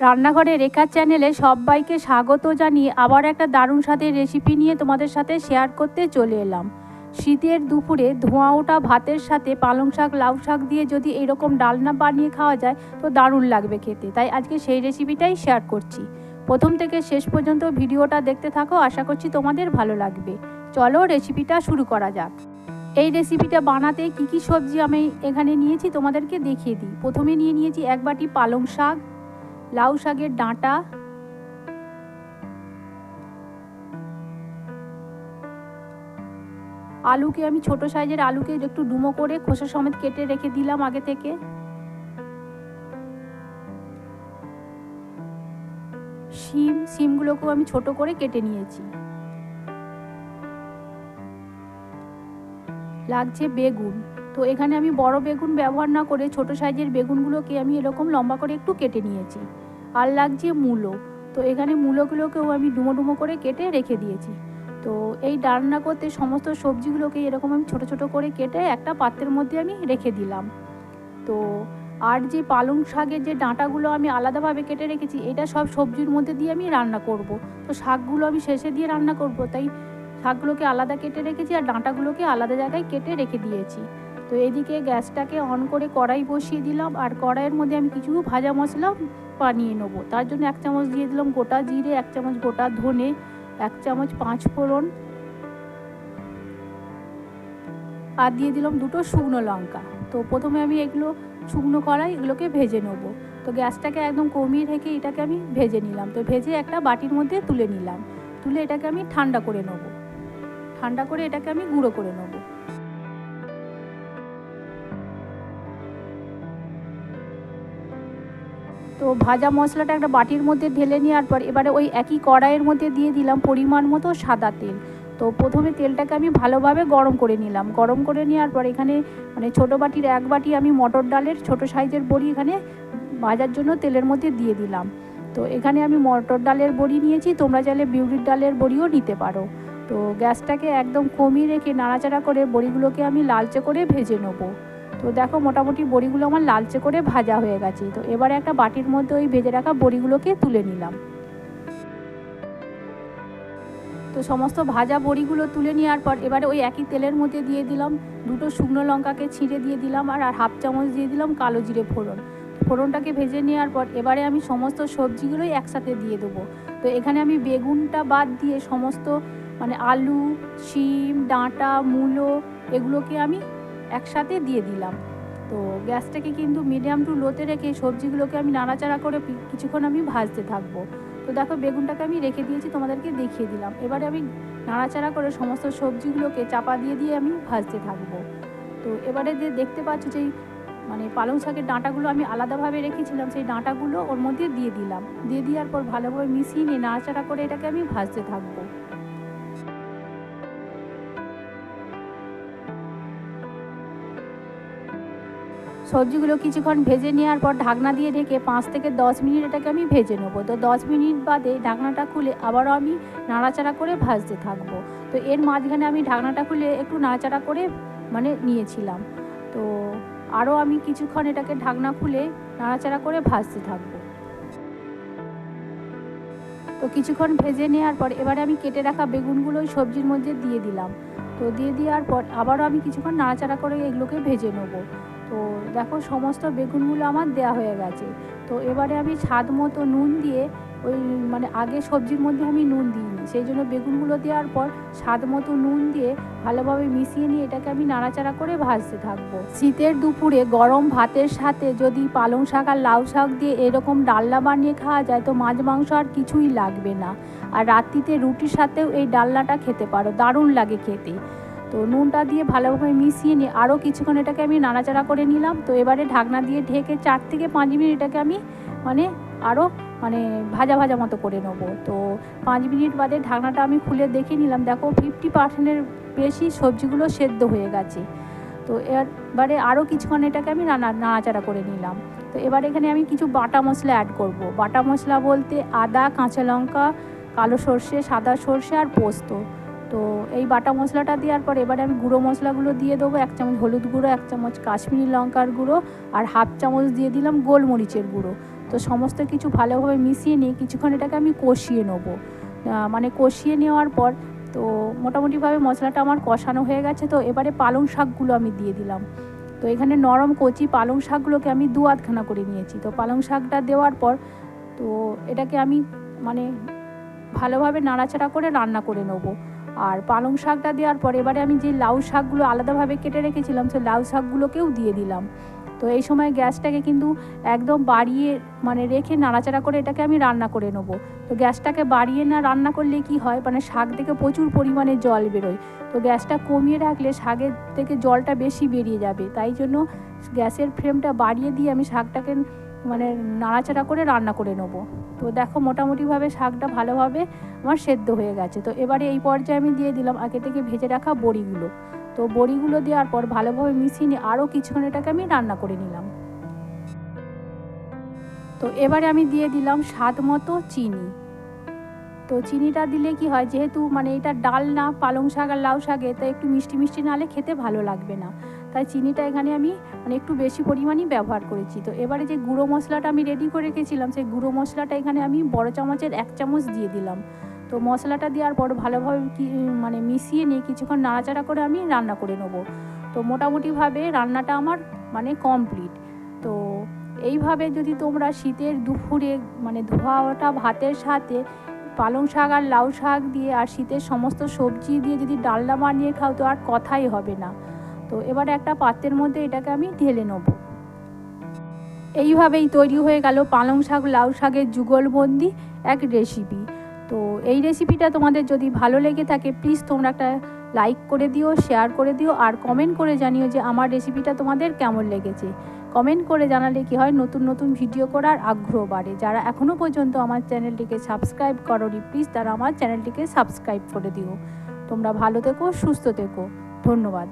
রান্নাঘরে রেখার চ্যানেলে সবাইকে স্বাগত জানিয়ে আবার একটা দারুণ স্বাদের রেসিপি নিয়ে তোমাদের সাথে শেয়ার করতে চলে এলাম। শীতের দুপুরে ধোঁয়া ওঠা ভাতের সাথে পালং শাক, লাউ শাক দিয়ে যদি এরকম ডালনা বানিয়ে খাওয়া যায়, তো দারুণ লাগবে খেতে। তাই আজকে সেই রেসিপিটাই শেয়ার করছি। প্রথম থেকে শেষ পর্যন্ত ভিডিওটা দেখতে থাকো, আশা করছি তোমাদের ভালো লাগবে। চলো রেসিপিটা শুরু করা যাক। এই রেসিপিটা বানাতে কি কি সবজি আমি এখানে নিয়েছি তোমাদেরকে দেখিয়ে দিই। প্রথমে নিয়ে নিয়েছি এক বাটি পালং শাক লাউ শাকের ডাঁটা। আলুকে আমি ছোট সাইজের আলুকে একটু ডুমো করে খোসা সমেত কেটে রেখে দিলাম আগে থেকে। শিম, শিমগুলোকেও আমি ছোট করে কেটে নিয়েছি। লাগছে বেগুন। তো এখানে আমি বড় বেগুন ব্যবহার না করে ছোট সাইজের বেগুনগুলোকে আমি এরকম লম্বা করে একটু কেটে নিয়েছি। আর লাগছে মূলো। তো এখানে মূলোগুলোকেও আমি ডুমো ডুমো করে কেটে রেখে দিয়েছি। তো এই রান্না করতে সমস্ত সবজিগুলোকে এরকম আমি ছোট ছোট করে কেটে একটা পাত্রের মধ্যে আমি রেখে দিলাম। তো আর যে পালং শাকের যে ডাঁটাগুলো আমি আলাদাভাবে কেটে রেখেছি, এটা সব সবজির মধ্যে দিয়ে আমি রান্না করব। তো শাকগুলো আমি শেষে দিয়ে রান্না করব, তাই শাকগুলোকে আলাদা কেটে রেখেছি আর ডাঁটাগুলোকে আলাদা জায়গায় কেটে রেখে দিয়েছি। তো এদিকে গ্যাসটাকে অন করে কড়াই বসিয়ে দিলাম, আর কড়াইয়ের মধ্যে আমি কিছু ভাজা মশলা বানিয়ে নেব। তার জন্য এক চামচ দিয়ে দিলাম গোটা জিরে, এক চামচ গোটা ধনে, এক চামচ পাঁচ ফোড়ন, আর দিয়ে দিলাম দুটো শুকনো লঙ্কা। তো প্রথমে আমি এগুলো শুকনো কড়াই এগুলোকে ভেজে নেব। তো গ্যাসটাকে একদম কমিয়ে রেখে এটাকে আমি ভেজে নিলাম। তো ভেজে একটা বাটির মধ্যে তুলে নিলাম। তুলে এটাকে আমি ঠান্ডা করে নেব। ঠান্ডা করে এটাকে আমি গুঁড়ো করে নেব। তো ভাজা মশলাটা একটা বাটির মধ্যে ঢেলে নেওয়ার পর এবারে ওই একই কড়াইয়ের মধ্যে দিয়ে দিলাম পরিমাণ মতো সাদা তেল। তো প্রথমে তেলটাকে আমি ভালোভাবে গরম করে নিলাম। গরম করে নেওয়ার পর এখানে মানে ছোটো বাটির এক বাটি আমি মটর ডালের ছোট সাইজের বড়ি এখানে ভাজার জন্য তেলের মধ্যে দিয়ে দিলাম। তো এখানে আমি মটর ডালের বড়ি নিয়েছি। তোমরা চাইলে বিউলির ডালের বড়িও নিতে পারো। তো গ্যাসটাকে একদম কমিয়ে রেখে নাড়াচাড়া করে বড়িগুলোকে আমি লালচে করে ভেজে নেব। তো দেখো মোটামুটি বড়িগুলো আমার লালচে করে ভাজা হয়ে গেছে। তো এবারে একটা বাটির মধ্যে ওই ভেজে রাখা বড়িগুলোকে তুলে নিলাম। তো সমস্ত ভাজা বড়িগুলো তুলে নেওয়ার পর এবারে ওই একই তেলের মধ্যে দিয়ে দিলাম। দুটো শুকনো লঙ্কাকে ছিঁড়ে দিয়ে দিলাম আর আর হাফ চামচ দিয়ে দিলাম কালো জিরে ফোড়ন। ফোড়নটাকে ভেজে নেওয়ার পর এবারে আমি সমস্ত সবজিগুলোই একসাথে দিয়ে দেবো। তো এখানে আমি বেগুনটা বাদ দিয়ে সমস্ত মানে আলু, শিম, ডাঁটা, মূলো এগুলোকে আমি একসাথে দিয়ে দিলাম। তো গ্যাসটাকে কিন্তু মিডিয়াম টু লোতে রেখে সবজিগুলোকে আমি নাড়াচাড়া করে কিছুক্ষণ আমি ভাজতে থাকব। তো দেখো বেগুনটাকে আমি রেখে দিয়েছি, তোমাদেরকে দেখিয়ে দিলাম। এবারে আমি নাড়াচাড়া করে সমস্ত সবজিগুলোকে চাপা দিয়ে দিয়ে আমি ভাজতে থাকব। তো এবারে যে দেখতে পাচ্ছ যে মানে পালং শাকের ডাঁটাগুলো আমি আলাদাভাবে রেখেছিলাম, সেই ডাঁটাগুলো ওর মধ্যে দিয়ে দিলাম। দিয়ে দেওয়ার পর ভালোভাবে মিশিয়ে নিয়ে নাড়াচাড়া করে এটাকে আমি ভাজতে থাকব। সবজিগুলো কিছুক্ষণ ভেজে নেওয়ার পর ঢাকনা দিয়ে ঢেকে পাঁচ থেকে দশ মিনিট এটাকে আমি ভেজে নেব। তো দশ মিনিট বাদে ঢাকনাটা খুলে আবারও আমি নাড়াচাড়া করে ভাজতে থাকব। তো এর মাঝখানে আমি ঢাকনাটা খুলে একটু নাড়াচাড়া করে মানে নিয়েছিলাম। তো আরও আমি কিছুক্ষণ এটাকে ঢাকনা খুলে নাড়াচাড়া করে ভাজতে থাকব। তো কিছুক্ষণ ভেজে নেওয়ার পর এবারে আমি কেটে রাখা বেগুনগুলো ওই সবজির মধ্যে দিয়ে দিলাম। তো দিয়ে দেওয়ার পর আবারও আমি কিছুক্ষণ নাড়াচাড়া করে এগুলোকে ভেজে নেব। তো দেখো সমস্ত বেগুনগুলো আমার দেয়া হয়ে গেছে। তো এবারে আমি স্বাদ মতো নুন দিয়ে ওই মানে আগে সবজির মধ্যে আমি নুন দিইনি। সেই জন্য বেগুনগুলো দেওয়ার পর স্বাদ মতো নুন দিয়ে ভালোভাবে মিশিয়ে নিয়ে এটাকে আমি নাড়াচাড়া করে ভাজতে থাকব। শীতের দুপুরে গরম ভাতের সাথে যদি পালং শাক আর লাউ শাক দিয়ে এরকম ডালনা বানিয়ে খাওয়া যায়, তো মাছ মাংস আর কিছুই লাগবে না। আর রাত্রিতে রুটির সাথেও এই ডালনাটা খেতে পারো, দারুণ লাগে খেতে। তো নুনটা দিয়ে ভালোভাবে মিশিয়ে নিয়ে আরও কিছুক্ষণ এটাকে আমি নাড়াচাড়া করে নিলাম। তো এবারে ঢাকনা দিয়ে ঢেকে চার থেকে পাঁচ মিনিট এটাকে আমি মানে আরও মানে ভাজা ভাজা মতো করে নেব। তো পাঁচ মিনিট বাদে ঢাকনাটা আমি খুলে দেখে নিলাম, দেখো ফিফটি পার্সেন্টের বেশি সবজিগুলো সেদ্ধ হয়ে গেছে। তো এবারে আরও কিছুক্ষণ এটাকে আমি নাড়া নাড়াচাড়া করে নিলাম। তো এবার এখানে আমি কিছু বাটা মশলা অ্যাড করব। বাটা মশলা বলতে আদা, কাঁচা লঙ্কা, কালো সর্ষে, সাদা সর্ষে আর পোস্ত। তো এই বাটা মশলাটা দেওয়ার পর এবারে আমি গুঁড়ো মশলাগুলো দিয়ে দেবো, এক চামচ হলুদ গুঁড়ো, এক চামচ কাশ্মীরি লঙ্কার গুঁড়ো আর হাফ চামচ দিয়ে দিলাম গোলমরিচের গুঁড়ো। তো সমস্ত কিছু ভালোভাবে মিশিয়ে নিয়ে কিছুক্ষণ এটাকে আমি কষিয়ে নেব। মানে কষিয়ে নেওয়ার পর তো মোটামুটিভাবে মশলাটা আমার কষানো হয়ে গেছে, তো এবারে পালং শাকগুলো আমি দিয়ে দিলাম। তো এখানে নরম কচি পালং শাকগুলোকে আমি দু আধখানা করে নিয়েছি। তো পালং শাকটা দেওয়ার পর তো এটাকে আমি মানে ভালোভাবে নাড়াচাড়া করে রান্না করে নেব। আর পালং শাকটা দেওয়ার পর এবারে আমি যে লাউ শাকগুলো আলাদাভাবে কেটে রেখেছিলাম, সেই লাউ শাকগুলোকেও দিয়ে দিলাম। তো এই সময় গ্যাসটাকে কিন্তু একদম বাড়িয়ে মানে রেখে নাড়াচাড়া করে এটাকে আমি রান্না করে নেব। তো গ্যাসটাকে বাড়িয়ে না রান্না করলে কি হয়? মানে শাক থেকে প্রচুর পরিমাণে জল বেরোয়। তো গ্যাসটা কমিয়ে রাখলে শাকের থেকে জলটা বেশি বেরিয়ে যাবে। তাই জন্য গ্যাসের ফ্লেমটা বাড়িয়ে দিয়ে আমি শাকটাকে মানে নাড়াচাড়া করে রান্না করে নেব। তো দেখো মোটামুটিভাবে শাকটা ভালোভাবে আমার সেদ্ধ হয়ে গেছে। তো এবারে এই পর্যায়ে আমি দিয়ে দিলাম আগে থেকে ভেজে রাখা বড়িগুলো। তো বড়িগুলো দেওয়ার পর ভালোভাবে মিশিয়ে নিয়ে আরও কিছুক্ষণ এটাকে আমি রান্না করে নিলাম। তো এবারে আমি দিয়ে দিলাম স্বাদ মতো চিনি। তো চিনিটা দিলে কি হয়, যেহেতু মানে এটা ডাল না, পালং শাক আর লাউ শাকে তো একটু মিষ্টি মিষ্টি নালে খেতে ভালো লাগবে না। তাই চিনিটা এখানে আমি মানে একটু বেশি পরিমাণই ব্যবহার করেছি। তো এবারে যে গুঁড়ো মশলাটা আমি রেডি করে রেখেছিলাম, সেই গুঁড়ো মশলাটা এখানে আমি বড় চামচের এক চামচ দিয়ে দিলাম। তো মশলাটা দেওয়ার পর ভালোভাবে কি মানে মিশিয়ে নিয়ে কিছুক্ষণ নাড়াচাড়া করে আমি রান্না করে নেব। তো মোটামুটিভাবে রান্নাটা আমার মানে কমপ্লিট তো এইভাবে যদি তোমরা শীতের দুপুরে মানে ধোয়া ওটা ভাতের সাথে পালং শাক আর লাউ শাক দিয়ে আর শীতের সমস্ত সবজি দিয়ে যদি ডালনা বানিয়ে খাও তো আর কথাই হবে না। তো এবার একটা পাত্রের মধ্যে এটাকে আমি ঢেলে নেব। এইভাবেই তৈরি হয়ে গেল পালং শাক, লাউ শাকের যুগলবন্দি এক রেসিপি তো এই রেসিপিটা তোমাদের যদি ভালো লেগে থাকে প্লিজ তোমরা একটা লাইক করে দিও শেয়ার করে দিও, আর কমেন্ট করে জানিও যে আমার রেসিপিটা তোমাদের কেমন লেগেছে। কমেন্ট করে জানালে কি হয়, নতুন নতুন ভিডিও করার আগ্রহ বাড়ে। যারা এখনও পর্যন্ত আমার চ্যানেলটিকে সাবস্ক্রাইব করোনি প্লিজ তারা আমার চ্যানেলটিকে সাবস্ক্রাইব করে দিও। তোমরা ভালো থেকো, সুস্থ থেকো। ধন্যবাদ।